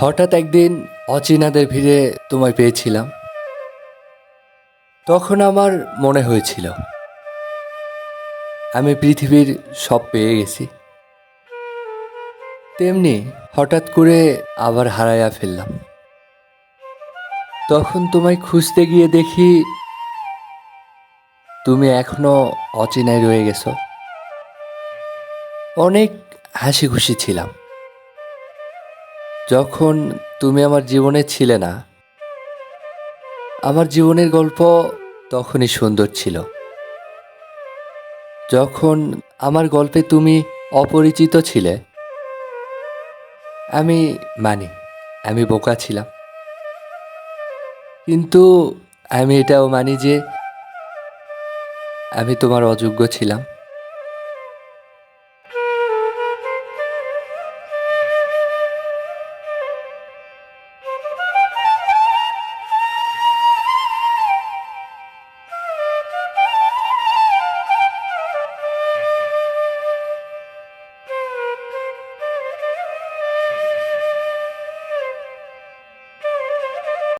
হঠাৎ একদিন অচেনাদের ভিড়ে তোমায় পেয়েছিলাম। তখন আমার মনে হয়েছিল, আমি পৃথিবীর সব পেয়ে গেছি। তেমনি হঠাৎ করে আবার হারাইয়া ফেললাম। তখন তোমায় খুঁজতে গিয়ে দেখি, তুমি এখনও অচেনায় রয়ে গেছো। অনেক হাসি খুশি ছিলাম। যখন তুমি আমার জীবনে ছিলে না, আমার জীবনের গল্প তখনই সুন্দর ছিল। যখন আমার গল্পে তুমি অপরিচিত ছিলে, আমি মানি, আমি বোকা ছিলাম। কিন্তু আমি এটাও মানি যে আমি তোমার অযোগ্য ছিলাম।